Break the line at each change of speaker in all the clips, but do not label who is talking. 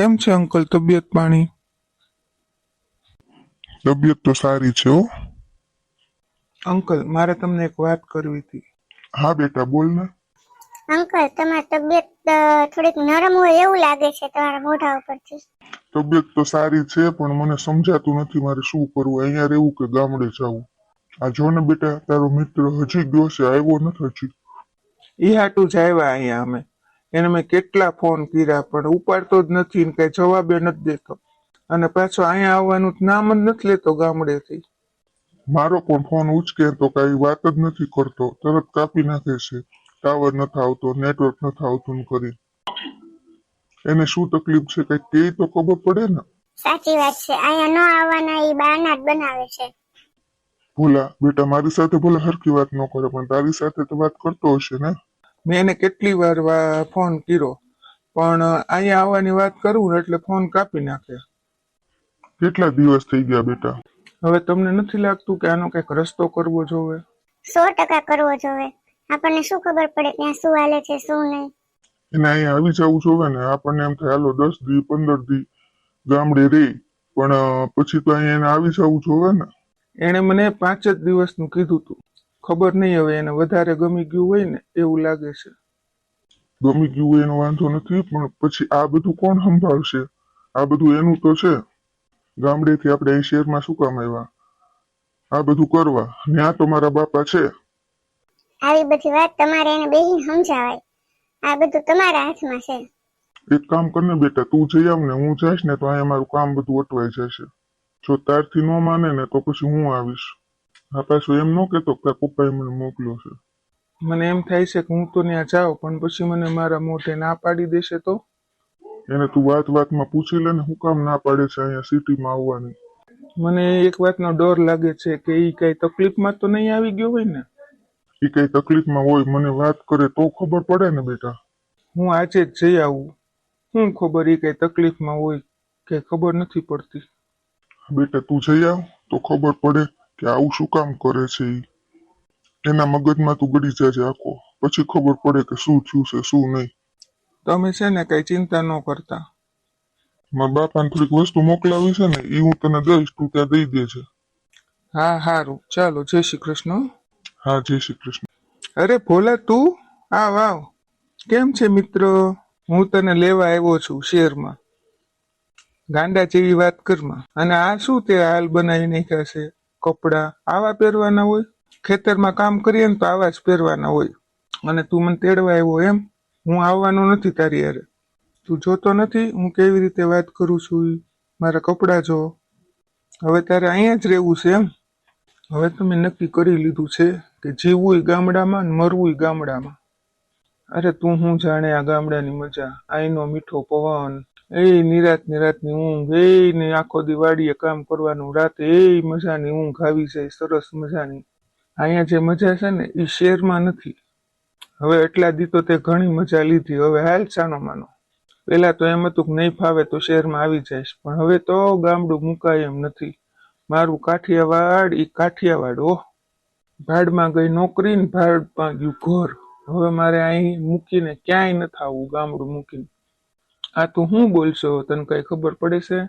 કેમ છે અંકલ? તબિયત પાણી?
તબિયત તો સારી છે હો.
અંકલ મારે તમને એક વાત કરવી હતી.
હા બેટા બોલ ને.
અંકલ તમારી તબિયત થોડીક નરમ હોય એવું લાગે છે તમારા મોઢા ઉપરથી.
તબિયત તો સારી છે પણ મને સમજાતું નથી મારે શું કરવું. અહીંયા રહેવું કે ગામડે જવું? આ જો ને બેટા તારો મિત્ર હજી ગયો છે આવ્યો નથી હજી.
એ હાટું જ આવ્યા અહીંયા અમે. એને મેં કેટલા ફોન કર્યા પણ ઉપાડતો જ નથી ને કઈ જવાબે નથી દેતો. અને પાછો અહીંયા આવવાનું નામ જ નથી લેતો ગામડેથી.
મારો પણ ફોન ઉચકે તો કઈ વાત જ નથી કરતો. તરત કાપી નાખે છે. ટાવર નથી આવતો નેટવર્ક નથી આવતું ને કરી. એને શું તકલીફ છે કઈ તે તો ખબર પડે ને?
સાચી વાત છે. અહીંયા ન આવવાના એ બહાના જ બનાવે છે.
ભોલા બેટા મારી સાથે ભલે હરકી વાત ન કરે પણ તારી સાથે તો વાત કરતો હશે ને?
મેં એને કેટલી વાર ફોન કર્યો. પણ અહીંયા આવવાની વાત કરું એટલે ફોન કાપી નાખે.
કેટલા દિવસ થઈ ગયા બેટા?
હવે તમને નથી લાગતું કે આનો કંઈક રસ્તો કરવો જોવે?
સો ટકા કરવો જોવે. આપણને શું ખબર પડે ત્યાં શું હાલે છે શું નહીં?
એને અહીંયા આવી જવું જોવે ને આપણને એમ થાય હાલો દસ દી પંદર દી ગામડે રે. પણ પછી તો અહીંયા એને આવી જવું જોવે ને.
એણે મને પાંચ જ દિવસનું કીધું તું. ખબર નહીં હવે એને વધારે ગમી ગયું હોય ને એવું લાગે છે.
ગમી ગયું હોય એનો વાંધો નથી પણ પછી આ બધું કોણ સંભાળશે? આ બધું એનું તો છે. ગામડેથી આપણે એ શહેરમાં શું કામ આવ્યા? આ બધું કરવા. ત્યાં તો મારા બાપા છે.
આવી બધી વાત તમારે એને બેહીને સમજાવાય. આ બધું તમારા હાથમાં છે.
એક કામ કરને બેટા તું જઈ આવ ને હું જઈશ ને તો અહીંયા મારું કામ બધું અટવાઈ જશે. જો તારથી ન માને ને તો પછી હું આવીશ. આ પાછું એમ ન કહેતો કે પપ્પાએ મને મોકલ્યો છે.
મને એમ થાય છે કે હું તો ત્યાં જાઉં પણ પછી મને મારા મોઢે ના પાડી દેશે તો?
એને તું વાત વાતમાં પૂછી લે ને હું કામ ના પાડે છે અહીંયા સિટીમાં આવવાની.
મને એક વાતનો ડર લાગે છે કે એ કઈ તકલીફમાં તો નહીં આવી ગયો હોય ને?
એ કઈ તકલીફમાં હોય મને વાત કરે તો ખબર પડે ને બેટા.
હું આજે જ જઈ આવું. હું ખબર એ કઈ તકલીફમાં હોય કે ખબર નથી પડતી.
બેટા તું જઈ આવ તો ખબર પડે. કે આવું શું કામ કરે છે ઈ? એના મગજમાં તું ગડી જાય આખો. પછી ખબર પડે કે શું થયું છે શું નહીં.
તમે છે ને કઈ ચિંતા ન કરતા.
મારા બાપાને થોડીક વસ્તુ મોકલાવી છે ને એ હું તને દઈશ તું ત્યાં દઈ દેજે.
હા હારું. ચાલો જય શ્રી કૃષ્ણ.
હા જય શ્રી કૃષ્ણ.
અરે ભોલા તું? આવ આવ. કેમ છે મિત્ર? હું તને લેવા આવ્યો છું શહેરમાં ગાંડા જેવી વાત કરમાં અને આ શું તે હાલ બનાવી નાખ્યા છે? કપડા આવા પહેરવાના હોય, ખેતરમાં કામ કરીએ ને તો આવા જ પહેરવાના હોય. અને તું મને તેડવા આવ્યો એમ, હું આવવાનો નથી તારી હારે. તું જોતો નથી, હું કેવી રીતે વાત કરું છું? મારા કપડાં જો. હવે તારે અહીંયા જ રહેવું છે એમ? હવે તમે નક્કી કરી લીધું છે કે જીવવું ગામડામાં ને મરવું ગામડામાં. અરે તું હું જાણે આ ગામડાની મજા? આઈનો મીઠો પવન એ નિરાત નિરાતની ઊંઘ એ ને આખો દિવાળીએ કામ કરવાનું, રાતે એ મજાની ઊંઘ આવી જાય, સરસ મજાની. અહીંયા જે મજા છે ને એ શહેરમાં નથી. હવે એટલા દી તો તે ઘણી મજા લીધી. હવે હાલ સાનો માનો. પેલા તો એમ હતું કે નહીં ફાવે તો શહેરમાં આવી જઈશ, પણ હવે તો ગામડું મુકાય એમ નથી. મારું કાઠિયાવાડ, ઈ કાઠિયાવાડ ઓહ ભાડમાં ગઈ નોકરી ને ભાડમાં ગયું ઘર. હવે મારે અહીં મૂકીને ક્યાંય ન થવું, ગામડું મૂકીને. આ તું શું બોલશો, તને કઈ ખબર પડે છે?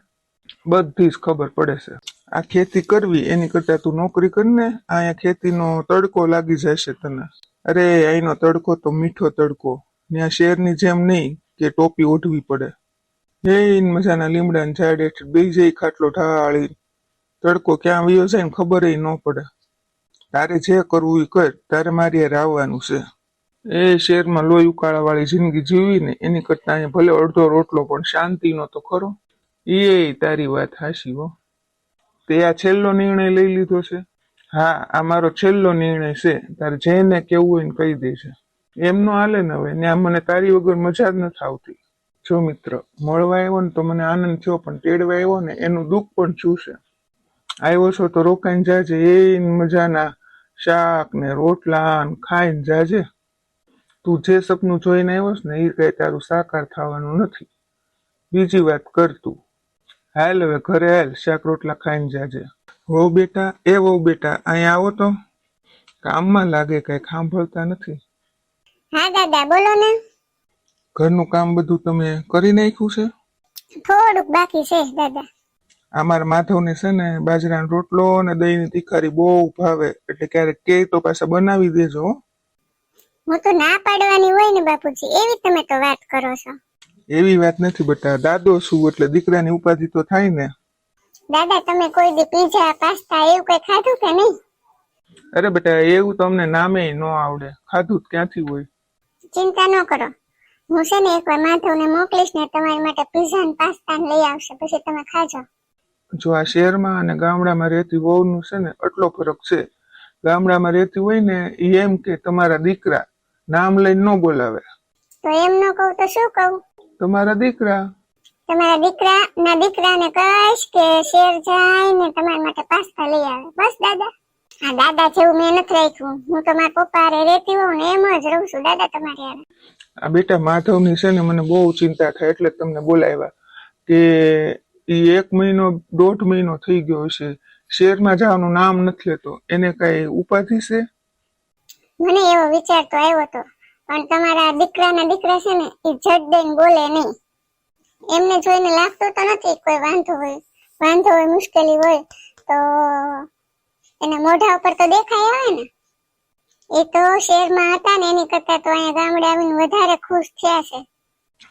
બધી જ ખબર પડે છે. આ ખેતી કરવી, એની કરતા તું નોકરી કરીને, અહીંયા ખેતીનો તડકો લાગી જશે તને. અરે, અહીંનો તડકો તો મીઠો તડકો. ત્યાં શેરની જેમ નહીં કે ટોપી ઓઢવી પડે. એ મજાના લીમડાને ઝાડ હેઠળ બેસી જઈ ખાટલો ઢાળી. તડકો ક્યાં વયો જાય ને ખબર ન પડે. તારે જે કરવું એ કર, તારે મારી આવવાનું છે. એ શહેરમાં લોહી ઉકાળા વાળી જિંદગી જીવી ને એની કરતા અહીંયા ભલે અડધો રોટલો પણ શાંતિનો તો ખરો. એ તારી વાત હાશી હો. તે આ છેલ્લો નિર્ણય લઈ લીધો છે. હા, આ મારો છેલ્લો નિર્ણય છે. તારે જેને કેવું હોય ને કહી દેશે એમનો એમ નો હાલે ને હવે ત્યાં મને તારી વગર મજા જ નથી આવતી. જો મિત્ર, મળવા આવ્યો ને તો મને આનંદ થયો, પણ તેડવા આવ્યો ને એનું દુઃખ પણ છૂશે. આવ્યો છો તો રોકાઈને જાજે. એ મજાના શાક ને રોટલા ને ખાઈને જાજે. તું જે સપનું જોઈને આવ્યો છે ને એ કઈ તારું સાકાર થવાનું નથી. બીજી વાત કર તું. હાલ હવે ઘરે હાલ શાક રોટલા ખાઈને જાજે. વહુ બેટા એ વહુ બેટા અહીંયા આવો તો. કામમાં લાગે કઈ સાંભળતા નથી.
હા દાદા બોલો ને.
ઘરનું કામ બધું તમે કરી નાખ્યું છે?
થોડુંક બાકી છે દાદા.
અમારા માધવને છે ને બાજરાનો રોટલો અને દહીંની તીખારી બહુ ભાવે. એટલે ક્યારેક કે તો પાછા બનાવી દેજો હો.
તો ના પાડવાની હોય ને બાપુજી એવી તમે તો વાત કરો છો.
એવી વાત નથી બેટા દાદો શું એટલે દીકરાની ઉપાધિ તો થાય ને.
દાદા તમે કોઈ દી પીઝા પાસ્તા એવું કઈ ખાધું કે નહીં?
અરે બેટા એવું તો અમને નામે ન આવડે. ખાધું ક્યાંથી હોય?
ચિંતા ન કરો. હું છે ને એકવાર માધવને મોકલીશ ને તમારી માટે પીઝા ને પાસ્તા લઈ આવશે પછી તમે ખાજો.
જો આ શહેરમાં અને ગામડામાં રહેતી વહુનું છે ને એટલો ફરક છે. ગામડામાં રહેતી હોય ને એમ કે તમારા દીકરા નામ લઈને ન બોલાવે.
તો એમ ન કહું તો શું કહું?
તમારા દીકરા?
તમારા દીકરા ના દીકરાને કહીશ કે શેર જાય ને તમારા માટે પાસ્તા લઈ આવે. બસ દાદા. આ દાદા જેવું મેં નથી રાખ્યું. હું તો મારા પપ્પા રે રહેતી હોઉં ને એમ જ રહું છું દાદા તમારી હારે.
આ બેટા માધવની છે ને મને બહુ ચિંતા થાય એટલે તમને બોલાવ્યા કે એ એક મહિનો દોઢ મહિનો થઈ ગયો છે શહેરમાં જવાનું નામ નથી લેતો. એને કઈ ઉપાધિ છે?
મને એવો વિચાર તો આવ્યો હતો. પણ તમારા દીકરાના દીકરા છે ને, એ જડ દઈને બોલે નહીં. એમને જોઈને લાગતું તો નથી કોઈ વાંધો હોય. વાંધો હોય, મુશ્કેલી હોય, તો એના મોઢા ઉપર તો દેખાય આવે ને. એ તો શહેરમાં હતા ને, એની કરતા તો અહીંયા ગામડે આવીને વધારે ખુશ થયા છે.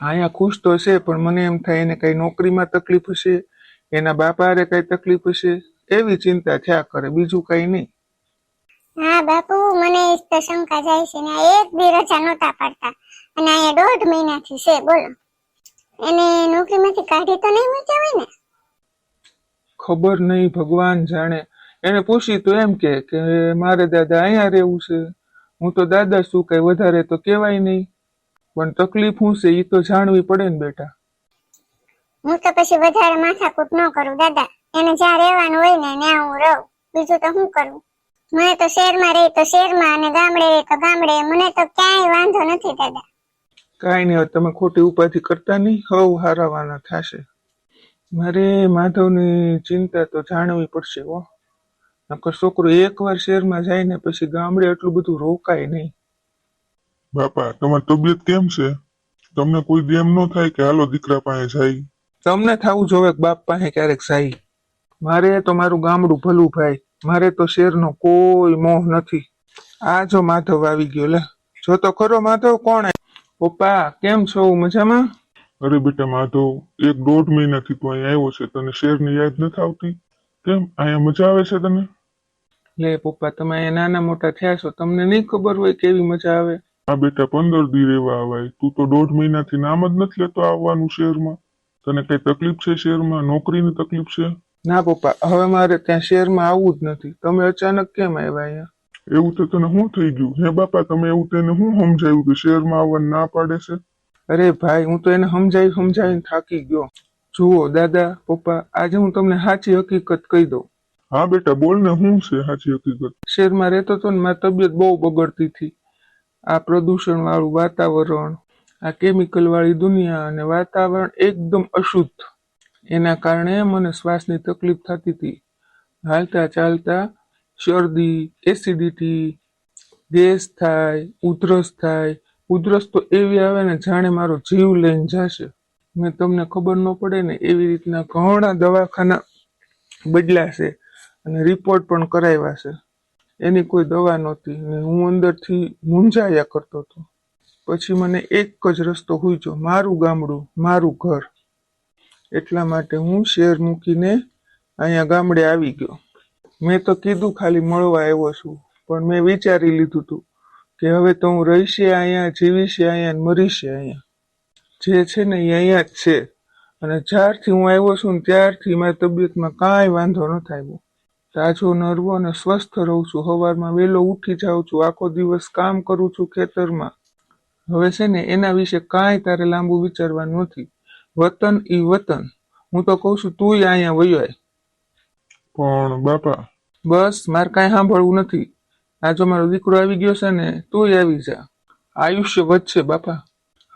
અહીંયા ખુશ તો છે, પણ મને એમ થાય એને કઈ નોકરીમાં તકલીફ હશે, એના બાપારે કઈ તકલીફ હશે, એવી ચિંતા થયા કરે, બીજું કઈ નહીં.
હા બાપુ મને એ તો શંકા જાય છે ને એક બી રજા નહોતા પાડતા. અને અહીંયા દોઢ મહિનાથી છે બોલો. એને નોકરીમાંથી કાઢી તો નહીં મૂક્યા હોય ને?
ખબર નહીં ભગવાન જાણે. એને પૂછી તો એમ કે કે મારે દાદા અહીંયા રહેવું છે? હું તો દાદા શું કઈ વધારે તો કહેવાય નહીં. પણ તકલીફ હું છે એ તો જાણવી પડે ને બેટા.
હું તો પછી વધારે માથાકૂટ ન કરું દાદા. એને જ્યાં રહેવાનું હોય ને ત્યાં હું રહું. બીજું તો હું કરું? મને તો શહેરમાં રહી તો શહેરમાં અને ગામડે રહી તો ગામડે. મને તો ક્યાંય વાંધો નથી દાદા.
કાંઈ નહીં હવે તમે ખોટી ઉપાધિ કરતા નહીં. હવ હારાવાના થશે. મારે માધવની ચિંતા તો જાણવી પડશે હો. નકર છોકરો એકવાર શહેરમાં જાય ને પછી ગામડે એટલું બધું રોકાય નહીં.
બાપા તમારી તબિયત કેમ છે? તમને કોઈ દેમ ન થાય કે હાલો દીકરા પાસે જાય.
તમને થવું જોવે બાપ પાસે ક્યારેક જાય. મારે તો મારું ગામડું ભલું ભાઈ. મારે તો શેરનો કોઈ મોહ નથી. આ જો માધવ આવી ગયો લે. જો તો ખરો માધવ કોણ પપ્પા કેમ છો? મજામાં?
અરે બેટા માધવ એક દોઢ મહિનાથી તું અહીંયા આવ્યો છે તને શેરની યાદ નથી આવતી? કેમ? અહીંયા મજા આવે છે તને?
લે પપ્પા તમે અહીંયા નાના મોટા થયા છો તમને નહીં ખબર હોય કેવી મજા આવે?
આ બેટા પંદર દી રહેવા આવાય. તું તો દોઢ મહિનાથી નામ જ નથી લેતો આવવાનું શહેરમાં તને કઈ તકલીફ છે શહેરમાં નોકરીની તકલીફ છે?
ના પપ્પા હવે મારે ત્યાં શહેરમાં આવવું જ નથી. તમે અચાનક કેમ આવ્યા અહીંયા?
એવું તો તને શું થઈ ગયું? હે બાપા તમે એવું તેને શું સમજાયું કે શહેરમાં આવવાનું ના પાડે છે?
અરે ભાઈ હું તો એને સમજાવી સમજાવીને થાકી ગયો. જુઓ દાદા પપ્પા આજે હું તમને સાચી હકીકત કહી દઉં.
હા બેટા બોલ ને શું છે સાચી હકીકત?
શહેરમાં રહેતો તો ને મારી તબિયત બહુ બગડતી હતી. આ પ્રદૂષણ વાળું વાતાવરણ આ કેમિકલ વાળી દુનિયા અને વાતાવરણ એકદમ અશુદ્ધ. એના કારણે મને શ્વાસની તકલીફ થતી હતી. હાલતા ચાલતા શરદી, એસિડિટી, ગેસ થાય, ઉધરસ થાય. ઉધરસ તો એવી આવે ને જાણે મારો જીવ લઈને જશે. મેં તમને ખબર ન પડે ને એવી રીતના ઘણા દવાખાના બદલાશે અને રિપોર્ટ પણ કરાવ્યા છે. એની કોઈ દવા નહોતી ને હું અંદરથી મૂંઝાયા કરતો હતો. પછી મને એક જ રસ્તો હુજ્યો મારું ગામડું, મારું ઘર. એટલા માટે હું શેર મૂકીને અહીંયા ગામડે આવી ગયો. મેં તો કીધું ખાલી મળવા આવ્યો છું, પણ મેં વિચારી લીધું હતું કે હવે તો હું રહીશે અહીંયા, જીવીશે અહીંયા ને મરીશે અહીંયા. જે છે ને એ અહીંયા જ છે. અને જ્યારથી હું આવ્યો છું ને ત્યારથી મારી તબિયતમાં કાંઈ વાંધો નથી આવ્યો તાજો નરવો અને સ્વસ્થ રહું છું. સવારમાં વહેલો ઉઠી જાઉં છું. આખો દિવસ કામ કરું છું ખેતરમાં. હવે છે ને એના વિશે કાંઈ તારે લાંબુ વિચારવાનું નથી. વતન ઈ વતન. હું તો કહું છું તુંય અહીંયા વયો
પણ બાપા.
બસ મારે કાંઈ સાંભળવું નથી. આ જો મારો દીકરો આવી ગયો છે ને તુંય આવી જા. આયુષ્ય વધશે બાપા.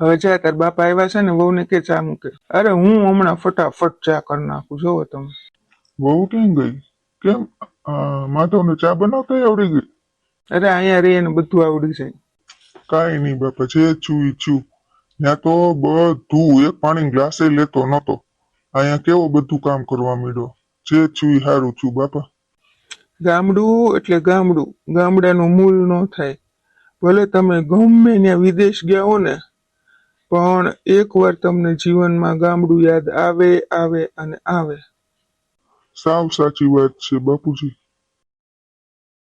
હવે જા તાર બાપા આવ્યા છે ને વહુને કે ચા મૂકે. અરે હું હમણાં ફટાફટ ચા કરી નાખું જોવો તમે.
વહુ કેમ ગઈ? કેમ? માધવને ચા બનાવતા આવડી ગઈ.
અરે અહીંયા રહીને બધું આવડી જાય.
કાંઈ નહીં બાપા જે છું ઈ છું. ત્યાં તો બધું એક પાણી ગ્લાસે લેતો નતો અહીંયા કેવો બધું કામ કરવા માંડ્યો? જે છું હારું છું બાપા.
ગામડું એટલે ગામડું ગામડાનું મૂળ ન થાય. ભલે તમે ગમે ત્યાં વિદેશ ગયા હો ને પણ એકવાર તમને જીવનમાં ગામડું યાદ આવે આવે અને આવે.
સાવ સાચી વાત છે બાપુજી.